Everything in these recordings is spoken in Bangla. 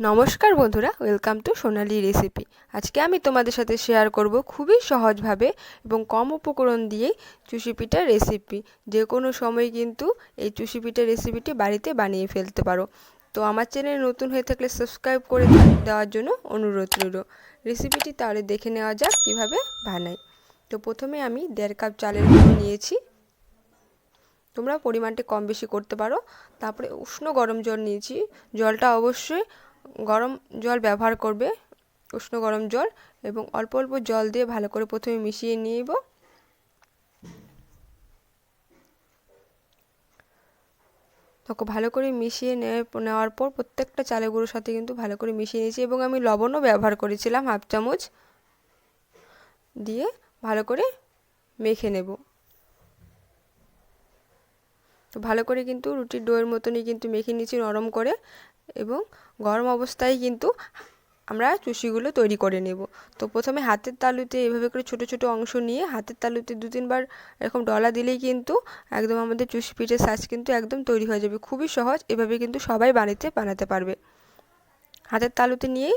নমস্কার বন্ধুরা ওয়েলকাম টু সোনালি রেসিপি আজকে আমি তোমাদের সাথে শেয়ার করব খুবই সহজভাবে এবং কম উপকরণ দিয়ে চুষি পিঠার রেসিপি যে কোনো সময় কিন্তু এই চুষি পিঠার রেসিপিটি বাড়িতে বানিয়ে ফেলতে পারো। তো আমার চ্যানেল নতুন হয়ে থাকলে সাবস্ক্রাইব করে দেওয়ার জন্য অনুরোধ রইল। রেসিপিটি তাহলে দেখে নেওয়া যাক কীভাবে বানাই। তো প্রথমে আমি দেড় কাপ চালের গুঁড়ো নিয়েছি। তোমরা পরিমাণটি কম বেশি করতে পারো। তারপরে উষ্ণ গরম জল নিয়েছি। জলটা অবশ্যই গরম জল ব্যবহার করবে, উষ্ণ গরম জল এবং অল্প অল্প জল দিয়ে ভালো করে প্রথমে মিশিয়ে নিব। তখন ভালো করে মিশিয়ে নেওয়ার পর প্রত্যেকটা চালের গুঁড়োর সাথে কিন্তু ভালো করে মিশিয়ে নিয়েছি এবং আমি লবণও ব্যবহার করেছিলাম হাফ চামচ দিয়ে ভালো করে মেখে নেব। তো ভালো করে কিন্তু রুটির ডোয়ের মতনই কিন্তু মেখে নিয়েছি নরম করে এবং গরম অবস্থায় কিন্তু আমরা চুষিগুলো তৈরি করে নেব। তো প্রথমে হাতের তালুতে এভাবে করে ছোট ছোট অংশ নিয়ে হাতের তালুতে দু তিনবার এরকম ডলা দিলেই কিন্তু একদম আমাদের চুষি পিঠের সাইজ কিন্তু একদম তৈরি হয়ে যাবে। খুবই সহজ, এভাবে কিন্তু সবাই বাড়িতে বানাতে পারবে। হাতের তালুতে নিয়েই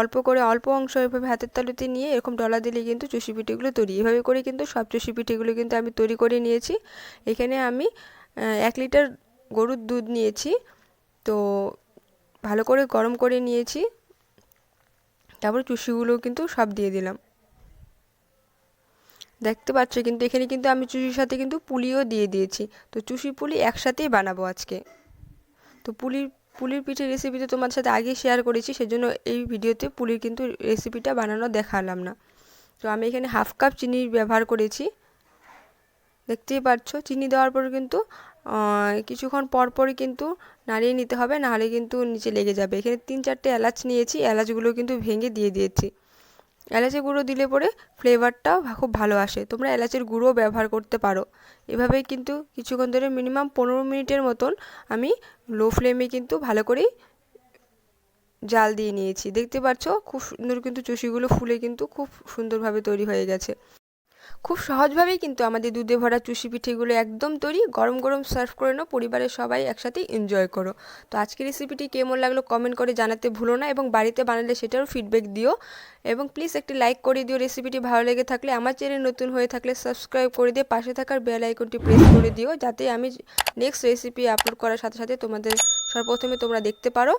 অল্প করে অল্প অংশ এভাবে হাতের তালুতে নিয়ে এরকম ডলা দিলে কিন্তু চুষি পিঠেগুলো তৈরি। এভাবে করে কিন্তু সব চুষি পিঠেগুলো কিন্তু আমি তৈরি করে নিয়েছি। এখানে আমি এক লিটার গরুর দুধ নিয়েছি। তো ভালো করে গরম করে নিয়েছি। তারপর চুষিগুলো কিন্তু সব দিয়ে দিলাম। দেখতে পাচ্ছ কিন্তু এখানে কিন্তু আমি চুষির সাথে কিন্তু পুলিও দিয়ে দিয়েছি। তো চুষি পুলি একসাথেই বানাবো আজকে। তো পুলির পুলির পিঠের রেসিপি তো তোমার সাথে আগে শেয়ার করেছি, সেজন্য এই ভিডিওতে পুলির কিন্তু রেসিপিটা বানানো দেখালাম না। তো আমি এখানে হাফ কাপ চিনি ব্যবহার করেছি। দেখতেই পাচ্ছ চিনি দেওয়ার পর কিন্তু কিছুক্ষণ পর পরই কিন্তু নাড়িয়ে নিতে হবে, নাহলে কিন্তু নিচে লেগে যাবে। এখানে তিন চারটে এলাচ নিয়েছি, এলাচগুলো কিন্তু ভেঙে দিয়ে দিয়েছি। এলাচের গুঁড়ো দিলে পরে ফ্লেভারটাও খুব ভালো আসে। তোমরা এলাচের গুঁড়ো ব্যবহার করতে পারো। এভাবেই কিন্তু কিছুক্ষণ ধরে মিনিমাম পনেরো মিনিটের মতন আমি লো ফ্লেমে কিন্তু ভালো করেই জাল দিয়ে নিয়েছি। দেখতে পাচ্ছ খুব সুন্দর কিন্তু চুষিগুলো ফুলে কিন্তু খুব সুন্দরভাবে তৈরি হয়ে গেছে। খুব সহজভাবেই কিন্তু আমাদের দুধে ভরা চুষি পিঠেগুলো একদম তৈরি, গরম গরম সার্ভ করে নাও, পরিবারের সবাই একসাথে এনজয় করো। তো আজকের রেসিপিটি কেমন লাগল কমেন্ট করে জানাতে ভুলো না এবং বাড়িতে বানালে সেটারও ফিডব্যাক দিও। এবং প্লিজ একটি লাইক করে দিও রেসিপিটি ভালো লেগে থাকলে। আমার চ্যানেল নতুন হয়ে থাকলে সাবস্ক্রাইব করে দিয়ে পাশে থাকার বেল আইকনটি প্রেস করে দিও যাতে আমি নেক্সট রেসিপি আপলোড করার সাথে সাথে তোমাদের সর্বপ্রথমে তোমরা দেখতে পারো।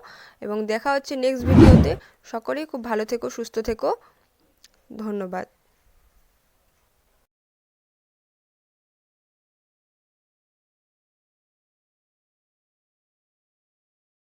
এবং দেখা হচ্ছে নেক্সট ভিডিওতে সকলেই খুব ভালো থেকো, সুস্থ থেকো। ধন্যবাদ।